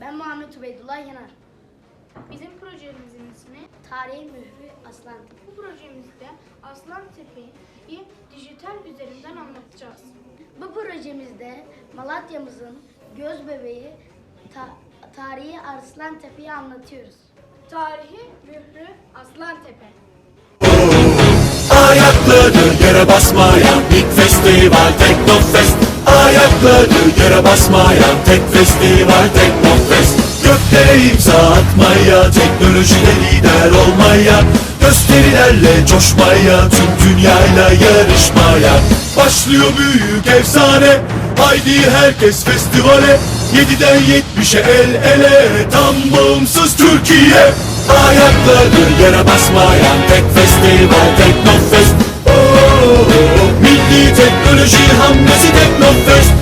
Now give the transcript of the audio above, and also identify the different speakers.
Speaker 1: Ben Muhammed Ubeydullah Yanar.
Speaker 2: Bizim projemizin ismi
Speaker 1: Tarihi mührü Aslan.
Speaker 2: bu projemizde Aslan Tepe'yi dijital üzerinden anlatacağız.
Speaker 1: Bu projemizde Malatya'mızın göz bebeği ta- tarihi Arslan Tepe'yi anlatıyoruz.
Speaker 2: Tarihi mührü Aslan Tepe.
Speaker 3: Ayakları yere basmayan ilk festival Teknofest ayakları yere basmayan tek festival Teknofest Göklere imza atmaya, teknolojide lider olmaya Gösterilerle coşmaya, tüm dünyayla yarışmaya. Başlıyor büyük efsane, haydi herkes festivale. 7'den 70'e el ele, tam bağımsız Türkiye. Ayakları yere basmayan tek festival Teknofest Milli teknoloji hamlesi Teknofest